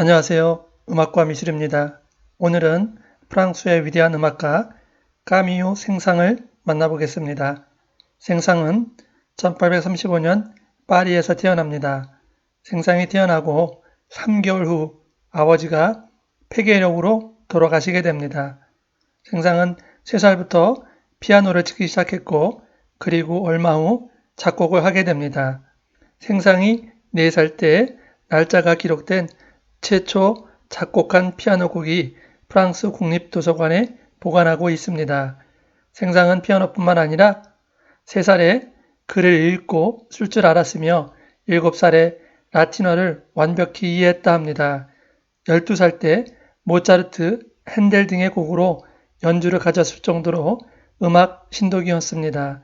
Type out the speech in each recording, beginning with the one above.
안녕하세요. 음악과 미술입니다. 오늘은 프랑스의 위대한 음악가 까미유 생상을 만나보겠습니다. 생상은 1835년 파리에서 태어납니다. 생상이 태어나고 3개월 후 아버지가 폐괴력으로 돌아가시게 됩니다. 생상은 3살부터 피아노를 치기 시작했고 그리고 얼마 후 작곡을 하게 됩니다. 생상이 4살 때 날짜가 기록된 최초 작곡한 피아노 곡이 프랑스 국립도서관에 보관하고 있습니다. 생상은 피아노뿐만 아니라 3살에 글을 읽고 쓸 줄 알았으며 7살에 라틴어를 완벽히 이해했다 합니다. 12살 때 모차르트, 핸델 등의 곡으로 연주를 가졌을 정도로 음악 신독이었습니다.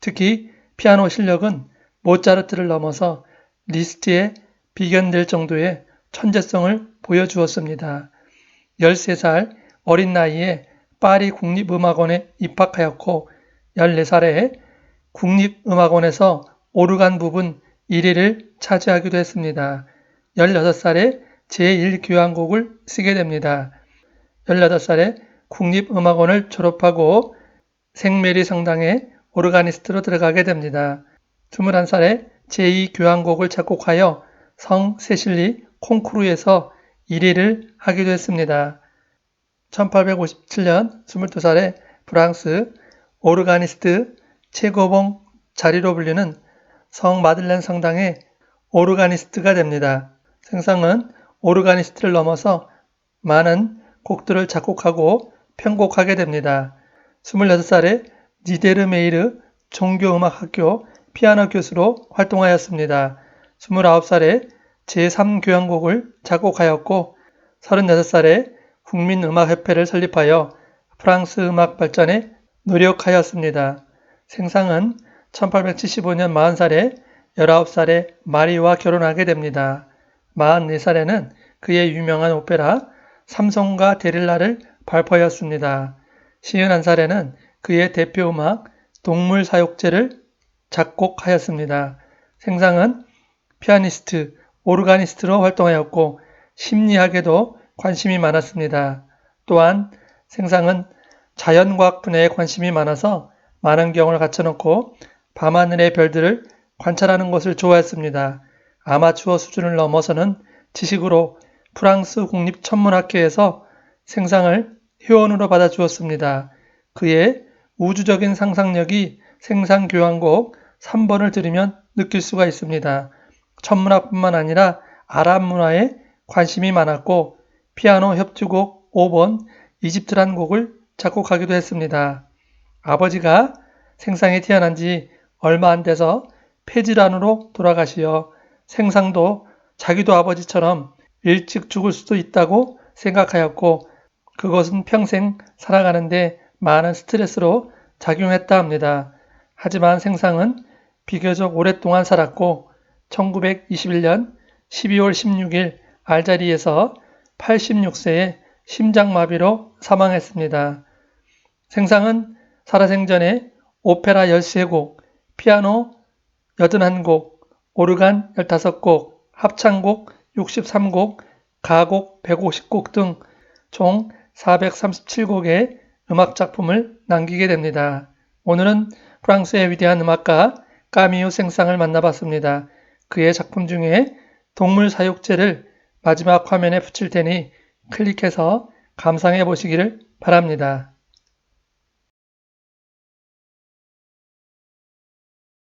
특히 피아노 실력은 모차르트를 넘어서 리스트에 비견될 정도의 천재성을 보여주었습니다. 13살 어린 나이에 파리 국립음악원에 입학하였고 14살에 국립음악원에서 오르간 부분 1위를 차지하기도 했습니다. 16살에 제1교향곡을 쓰게 됩니다. 18살에 국립음악원을 졸업하고 생메리 성당에 오르가니스트로 들어가게 됩니다. 21살에 제2교향곡을 작곡하여 성 세실리 콩쿠르에서 1위를 하기도 했습니다. 1857년 22살에 프랑스 오르가니스트 최고봉 자리로 불리는 성 마들렌 성당의 오르가니스트가 됩니다. 생상은 오르가니스트를 넘어서 많은 곡들을 작곡하고 편곡하게 됩니다. 26살에 니데르메이르 종교음악학교 피아노 교수로 활동하였습니다. 29살에 제3교향곡을 작곡하였고 36살에 국민음악협회를 설립하여 프랑스 음악 발전에 노력하였습니다. 생상은 1875년 40살에 19살에 마리와 결혼하게 됩니다. 44살에는 그의 유명한 오페라 삼성과 데릴라를 발표하였습니다. 51살에는 그의 대표 음악 동물 사육제를 작곡하였습니다. 생상은 피아니스트, 오르가니스트로 활동하였고 심리학에도 관심이 많았습니다. 또한 생상은 자연과학 분야에 관심이 많아서 많은 경을 갖춰놓고 밤하늘의 별들을 관찰하는 것을 좋아했습니다. 아마추어 수준을 넘어서는 지식으로 프랑스 국립천문학회에서 생상을 회원으로 받아주었습니다. 그의 우주적인 상상력이 생상교향곡 3번을 들으면 느낄 수가 있습니다. 천문학뿐만 아니라 아랍 문화에 관심이 많았고 피아노 협주곡 5번 이집트란 곡을 작곡하기도 했습니다. 아버지가 생상에 태어난 지 얼마 안 돼서 폐질환으로 돌아가시어 생상도 자기도 아버지처럼 일찍 죽을 수도 있다고 생각하였고 그것은 평생 살아가는데 많은 스트레스로 작용했다 합니다. 하지만 생상은 비교적 오랫동안 살았고 1921년 12월 16일 알자리에서 86세의 심장마비로 사망했습니다. 생상은 살아생전에 오페라 13곡, 피아노 81곡, 오르간 15곡, 합창곡 63곡, 가곡 150곡 등 총 437곡의 음악 작품을 남기게 됩니다. 오늘은 프랑스의 위대한 음악가 까미유 생상을 만나봤습니다. 그의 작품 중에 동물 사육제를 마지막 화면에 붙일 테니 클릭해서 감상해 보시기를 바랍니다.